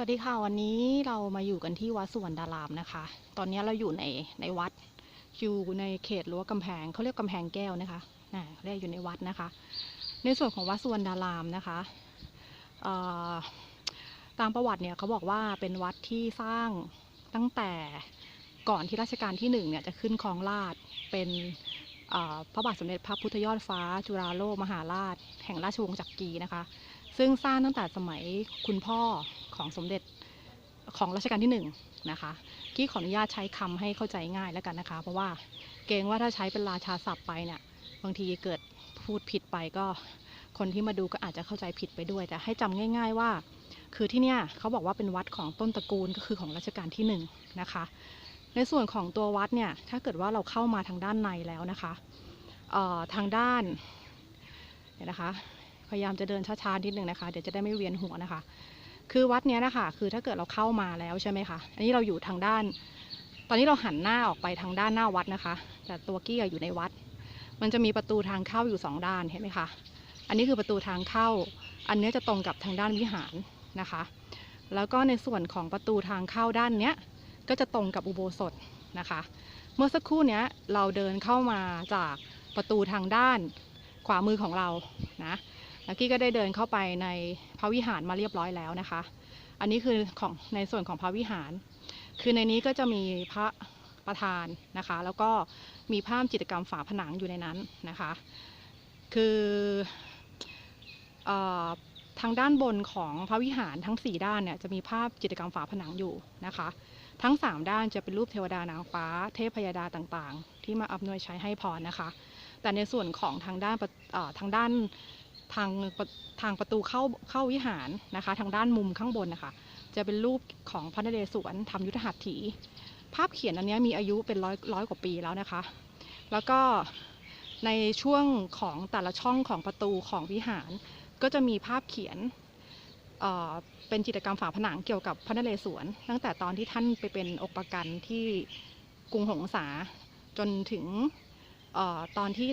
สวัสดีค่ะวันนี้เรามาอยู่กันที่วัดสุวรรณดารามนะคะ ตอนนี้เราอยู่ในในวัดอยู่ในเขตรั้วกำแพงเขาเรียกกำแพงแก้วนะคะนะเรียกอยู่ในวัดนะคะ ในส่วนของวัดสุวรรณดารามนะคะตามประวัติเนี่ยเขาบอกว่าเป็นวัดที่สร้างตั้งแต่ก่อนที่รัชกาลที่หนึ่งเนี่ยจะขึ้นครองราชเป็นพระบาทสมเด็จพระพุทธยอดฟ้า จุฬาโลกมหาราช แห่งราชวงศ์จักรีนะคะ ซึ่งสร้างตั้งแต่สมัยคุณพ่อ ของสมเด็จของรัชกาลที่หนึ่งนะคะกี้ขออนุญาตใช้คำให้เข้าใจง่ายแล้วกันนะคะ เพราะว่าเกรงว่าถ้าใช้เป็นราชาศัพท์ไปเนี่ยบางทีเกิดพูดผิดไปก็คนที่มาดูก็อาจจะเข้าใจผิดไปด้วย แต่ให้จำง่าย ๆว่า คือที่เนี่ยเขาบอกว่าเป็นวัดของต้นตระกูลก็คือของรัชกาลที่หนึ่งนะคะ ในส่วนของตัววัดเนี่ยถ้าเกิดว่าเราเข้ามาทางด้านในแล้วนะคะทางด้านเดี๋ยนะคะ พยายามจะเดินช้าๆนิดนึงนะคะ เดี๋ยวจะได้ไม่เวียนหัวนะคะ คือวัดเนี้ยนะคะคือถ้าเกิดเราเข้ามาแล้วใช่ไหมคะอันนี้เราอยู่ทางด้าน ตอนนี้เราหันหน้าออกไปทางด้านหน้าวัดนะคะ แต่ตัวกี้อยู่ในวัด มันจะมีประตูทางเข้าอยู่สองด้านเห็นไหมคะอันนี้คือประตูทางเข้า อันเนี้จะตรงกับทางด้านวิหารนะคะ แล้วก็ในส่วนของประตูทางเข้าด้านเนี้ยก็จะตรงกับอุโบสถนะคะ เมื่อสักครู่เนี้ยเราเดินเข้ามาจากประตูทางด้านขวามือของเรานะ แล้วกี้ก็ได้เดินเข้าไปในพระวิหารมาเรียบร้อยแล้วนะคะ อันนี้คือของในส่วนของพระวิหาร คือในนี้ก็จะมีพระประธานนะคะ แล้วก็มีภาพจิตรกรรมฝาผนังอยู่ในนั้นนะคะ คืออทางด้านบนของพระวิหารทั้ง 4 ด้านเนี่ยจะมีภาพจิตรกรรมฝาผนังอยู่นะคะ ทั้ง 3 ด้านจะเป็นรูปเทวดานางฟ้า เทพพยดาต่างๆ ที่มาอำนวยใช้ให้พรนะคะ แต่ในส่วนของทางด้านทางด้าน ทางประทางประตูเข้าเข้าวิหารนะคะ ทางด้านมุมข้างบนนะคะ จะเป็นรูปของพระนเรศวรทำยุทธหัตถี ภาพเขียนอันนี้มีอายุเป็นร้อยร้อยกว่าปีแล้วนะคะ แล้วก็ในช่วงของแต่ละช่องของประตูของวิหาร ก็จะมีภาพเขียนเป็นจิตรกรรมฝาผนังเกี่ยวกับพระนเรศวรตั้งแต่ตอนที่ท่านไปเป็นอกประกันที่กรุงหงสาจนถึงออตอนที่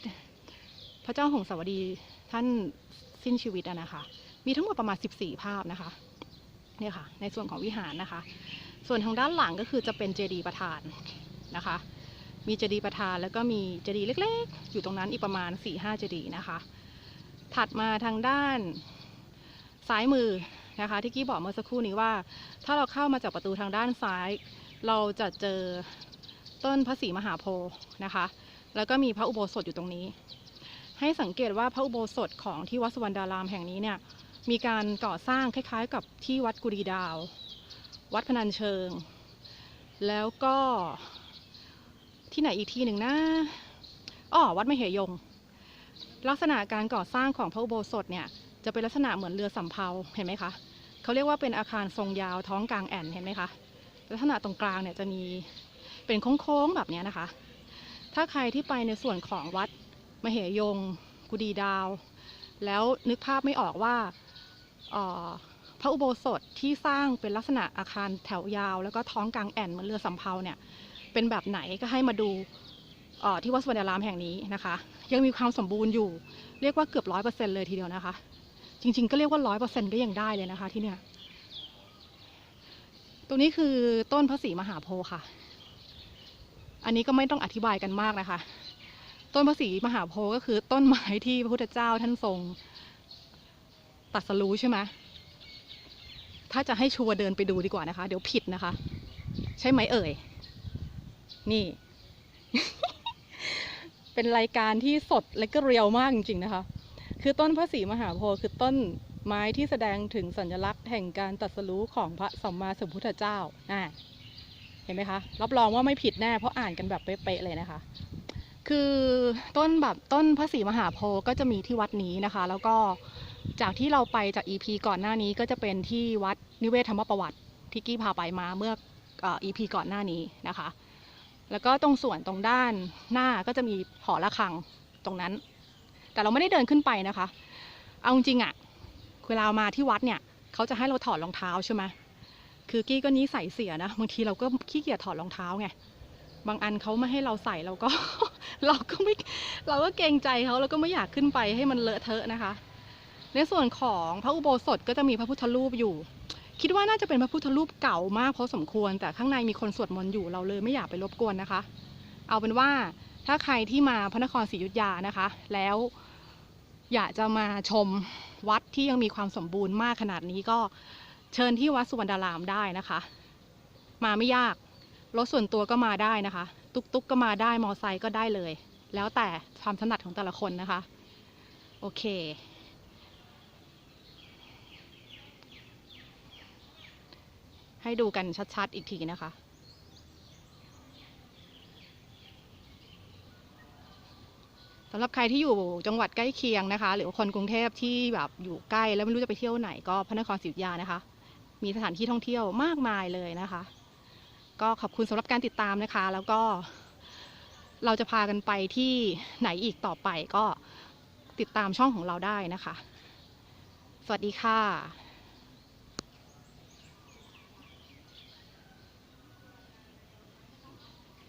พระเจ้าหงสาวดี ท่านสิ้นชีวิตอะนะคะ มีทั้งหมดประมาณ 14 ภาพนะคะเนี่ยค่ะ ในส่วนของวิหารนะคะ ส่วนทางด้านหลังก็คือจะเป็นเจดีย์ประธานนะคะ มีเจดีย์ประธานแล้วก็มีเจดีย์เล็กๆ อยู่ตรงนั้นอีกประมาณ 4-5 เจดีย์นะคะ ถัดมาทางด้านซ้ายมือนะคะที่กี้บอกเมื่อสักครู่นี้ว่า ถ้าเราเข้ามาจากประตูทางด้านซ้าย เราจะเจอต้นพระศรีมหาโพธิ์นะคะ แล้วก็มีพระอุโบสถอยู่ตรงนี้ ให้สังเกตว่าพระอุโบสถของที่วัดสุวรรณดารามแห่งนี้เนี่ยมีการก่อสร้างคล้ายๆ กับที่วัดกุดีดาว วัดพนัญเชิง แล้วก็ที่ไหนอีกที่หนึ่งนะอ้อวัดมเหยง ลักษณะการก่อสร้างของพระอุโบสถเนี่ยจะเป็นลักษณะเหมือนเรือสำเภาเห็นไหมคะเขาเรียกว่าเป็นอาคารทรงยาวท้องกลางแอ่นเห็นไหมคะลักษณะตรงกลางเนี่ยจะมีเป็นโค้งๆแบบนี้นะคะ ถ้าใครที่ไปในส่วนของวัด มเหยง กุดีดาว แล้วนึกภาพไม่ออกว่าออพระอุโบสถที่สร้างเป็นลักษณะอาคารแถวยาว แล้วก็ท้องกลางแอ่นเหมือนเรือสำเภาเนี่ยเป็นแบบไหนก็ให้มาดูออที่วัดสวนดารามแห่งนี้นะคะ ยังมีความสมบูรณ์อยู่ เรียกว่าเกือบร้อยเปอร์เซ็นเลยทีเดียวนะคะ จริง ๆ ก็เรียกว่าร้อยเปอร์เซ็นก็ยังได้เลยนะคะที่เนี่ยตรงนี้คือต้นพระศรีมหาโพธิ์ค่ะ อันนี้ก็ไม่ต้องอธิบายกันมากนะคะ ต้นพระศรีมหาโพธิ์ก็คือต้นไม้ที่พระพุทธเจ้าท่านทรงตรัสรู้ใช่ไหมถ้าจะให้ชัวร์เดินไปดูดีกว่านะคะ เดี๋ยวผิดนะคะ ใช่ไหมเอ่ย นี่ เป็นรายการที่สดและก็เรียวมากจริง ๆ นะคะ คือต้นพระศรีมหาโพธิ์คือต้นไม้ที่แสดงถึงสัญลักษณ์แห่งการตรัสรู้ของพระสัมมาสัมพุทธเจ้าอ่าเห็นไหมคะ รับรองว่าไม่ผิดแน่ เพราะอ่านกันแบบเป๊ะๆเลยนะคะ คือต้นแบบต้นพระศรีมหาโพธิ์ก็จะมีที่วัดนี้นะคะ แล้วก็จากที่เราไปจาก EP ก่อนหน้านี้ก็จะเป็นที่วัดนิเวศธรรมประวัติที่กี้พาไปมาเมื่ออ่อ EP ก่อนหน้านี้นะคะ แล้วก็ตรงส่วนตรงด้านหน้าก็จะมีหอระฆังตรงนั้น แต่เราไม่ได้เดินขึ้นไปนะคะ เอาจริงๆอะเวลามาที่วัดเนี่ยเขาจะให้เราถอดรองเท้าใช่ไหมคือกี้ก็นี้ใส่เสียนะบางทีเราก็ขี้เกียจถอดรองเท้าไงบางอันเขาไม่ให้เราใส่เราก็ เราก็ไม่เราก็เกรงใจเขาเราก็ไม่อยากขึ้นไปให้มันเลอะเทอะนะคะ ในส่วนของพระอุโบสถก็จะมีพระพุทธรูปอยู่ คิดว่าน่าจะเป็นพระพุทธรูปเก่ามากพอสมควร แต่ข้างในมีคนสวดมนต์อยู่เราเลยไม่อยากไปรบกวนนะคะ เอาเป็นว่าถ้าใครที่มาพระนครศรีอยุธยานะคะ แล้วอยากจะมาชมวัดที่ยังมีความสมบูรณ์มากขนาดนี้ก็เชิญที่วัดสุวรรณารามได้นะคะ มาไม่ยาก รถส่วนตัวก็มาได้นะคะ ตุกตุกก็มาได้ มอไซค์ก็ได้เลย แล้วแต่ความถนัดของแต่ละคนนะคะ โอเค ให้ดูกันชัดๆ อีกทีนะคะสำหรับใครที่อยู่จังหวัดใกล้เคียงนะคะ หรือคนกรุงเทพที่แบบอยู่ใกล้แล้วไม่รู้จะไปเที่ยวไหนก็พระนครศรีอยุธยานะคะ มีสถานที่ท่องเที่ยวมากมายเลยนะคะ ก็ขอบคุณสำหรับการติดตามนะคะ แล้วก็เราจะพากันไปที่ไหนอีกต่อไปก็ติดตามช่องของเราได้นะคะ สวัสดีค่ะ